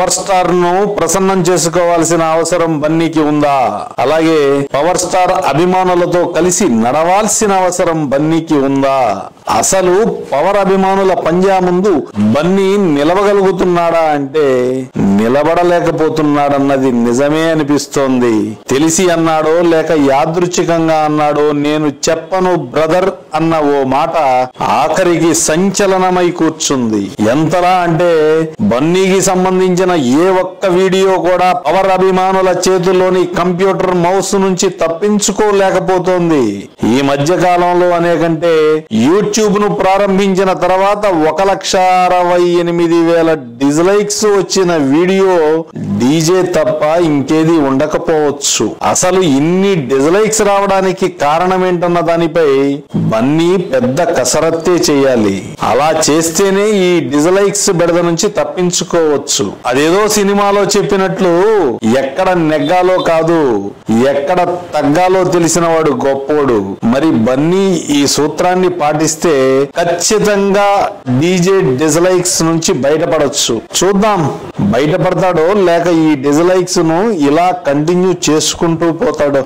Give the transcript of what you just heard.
Power స్టార్ను ప్రసన్నం చేసుకోవాల్సిన అవసరం బన్నీకి ఉందా? అలాగే పవర్ స్టార్ అభిమానులతో కలిసి నడవాల్సిన అవసరం బన్నీకి ఉందా? అసలు పవర్ అభిమానుల పంజా ముందు బన్నీ నిలవగలుగుతున్నాడా అంటే నిలబడలేకపోతున్నాడన్నది నిజమే అనిపిస్తోంది. తెలిసి అన్నాడో లేక యాదృచ్ఛికంగా అన్నాడో నేను చెప్పను బ్రదర్ అన్న ఓ మాట ఆఖరికి సంచలనమై కూర్చుంది. ఎంతలా అంటే బన్నీకి సంబంధించిన ఏ ఒక్క వీడియో కూడా పవర్ అభిమానుల చేతుల్లోని కంప్యూటర్ మౌస్ నుంచి తప్పించుకోలేకపోతోంది. ఈ మధ్య కాలంలో అనేకంటే యూట్యూబ్ యూట్యూబ్ను ప్రారంభించిన తర్వాత ఒక లక్ష అరవై ఎనిమిది వేల డిజ్లైక్స్ వచ్చిన వీడియో డీజే తప్ప ఇంకేది ఉండకపోవచ్చు. అసలు ఇన్ని డిజ్లైక్స్ రావడానికి కారణం ఏంటన్న దానిపై బన్నీ పెద్ద కసరత్తే చేయాలి. అలా చేస్తేనే ఈ డిజ్లైక్స్ బెడద నుంచి తప్పించుకోవచ్చు. అదేదో సినిమాలో చెప్పినట్లు ఎక్కడ నెగ్గాలో కాదు ఎక్కడ తగ్గాలో తెలిసిన వాడు గొప్పోడు. మరి బన్నీ ఈ సూత్రాన్ని పాటిస్తే ఖచ్చితంగా డీజే డిజ్లైక్స్ నుంచి బయటపడొచ్చు. చూద్దాం బయటపడతాడో లేక ఈ డిజ్లైక్స్ను ఇలా కంటిన్యూ చేసుకుంటూ పోతాడో.